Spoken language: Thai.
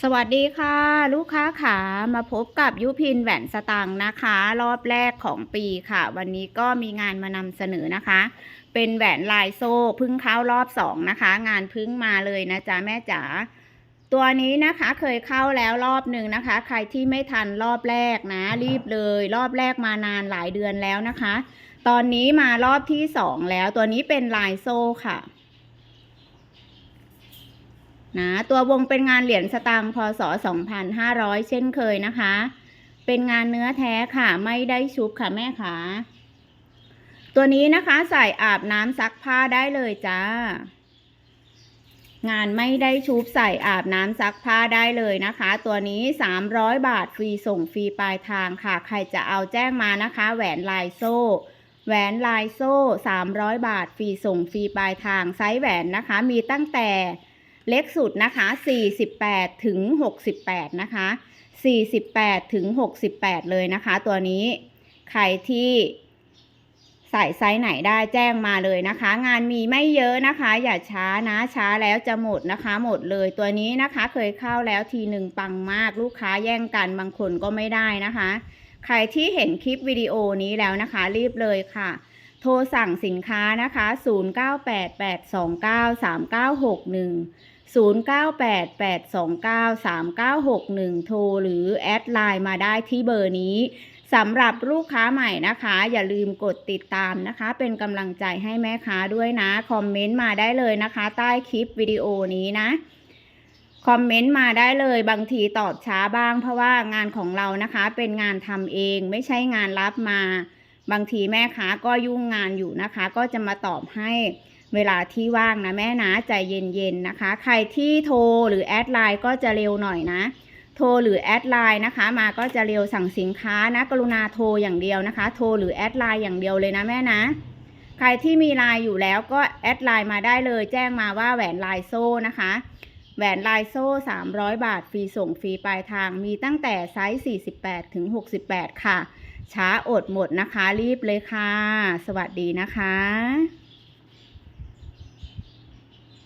สวัสดีค่ะ ลูกค้าขามาพบกับยุพินแหวนสตังค์นะคะ รอบแรกของปีค่ะ วันนี้ก็มีงานมานำเสนอนะคะ เป็นแหวนลายโซ่พึ่งเข้ารอบสองนะคะ งานพึ่งมาเลยนะจ๊ะแม่จ๋าตัวนี้นะคะเคยเข้าแล้วรอบหนึ่งนะคะ ใครที่ไม่ทันรอบแรกนะ รีบเลย รอบแรกมานานหลายเดือนแล้วนะคะ ตอนนี้มารอบที่สองแล้วตัวนี้เป็นลายโซ่ค่ะ นะตัววงเป็นงานเหรียญสตางค์พศ 2500 เช่นเคยนะคะ เป็นงานเนื้อแท้ค่ะไม่ได้ชุบค่ะแม่ขาตัวนี้นะคะใส่อาบน้ำซักผ้าได้เลยจ้างานไม่ได้ชุบใส่อาบน้ำซักผ้าได้เลยนะคะ ตัวนี้ 300 บาทฟรีส่งฟรีปลายทางค่ะ ใครจะเอาแจ้งมานะคะ แหวนลายโซ่ แหวนลายโซ่ 300 บาทฟรีส่งฟรีปลายทางไซส์แหวนนะคะ มีตั้งแต่ เล็กสุดนะคะ 48 ถึง 68 นะคะ 48 ถึง 68 เลยนะคะ ตัวนี้ใครที่ใส่ไซส์ไหนได้แจ้งมาเลยนะคะ งานมีไม่เยอะนะคะ อย่าช้านะช้าแล้วจะหมดนะคะ หมดเลยตัวนี้นะคะ เคยเข้าแล้วทีหนึ่งปังมากลูกค้าแย่งกันบางคนก็ไม่ได้นะคะ ใครที่เห็นคลิปวิดีโอนี้แล้วนะคะ รีบเลยค่ะ โทรสั่งสินค้านะคะ 0988293961 0988293961 โทรหรือแอดไลน์มาได้ที่เบอร์นี้สำหรับลูกค้าใหม่นะคะ อย่าลืมกดติดตามนะคะ เป็นกำลังใจให้แม่ค้าด้วยนะ คอมเมนต์มาได้เลยนะคะ ใต้คลิปวิดีโอนี้นะ คอมเมนต์มาได้เลยบางทีตอบช้าบ้าง เพราะว่างานของเรานะคะ เป็นงานทำเองไม่ใช่งานรับมา บางทีแม่ค้าก็ยุ่งงานอยู่นะคะ ก็จะมาตอบให้เวลาที่ว่างนะแม่นะใจเย็นๆนะคะ ใครที่โทรหรือแอดไลน์ก็จะเร็วหน่อยนะ โทรหรือแอดไลน์นะคะ มาก็จะเร็วสั่งสินค้านะกรุณาโทรอย่างเดียวนะคะ โทรหรือแอดไลน์อย่างเดียวเลยนะแม่นะ ใครที่มีไลน์อยู่แล้วก็แอดไลน์มาได้เลย แจ้งมาว่าแหวนลายโซ่นะคะแหวนลายโซ่ 300 บาท ฟรีส่งฟรีปลายทาง มีตั้งแต่ไซส์ 48 ถึง 68 ค่ะ ช้าอดหมดนะคะรีบเลยค่ะ สวัสดีนะคะ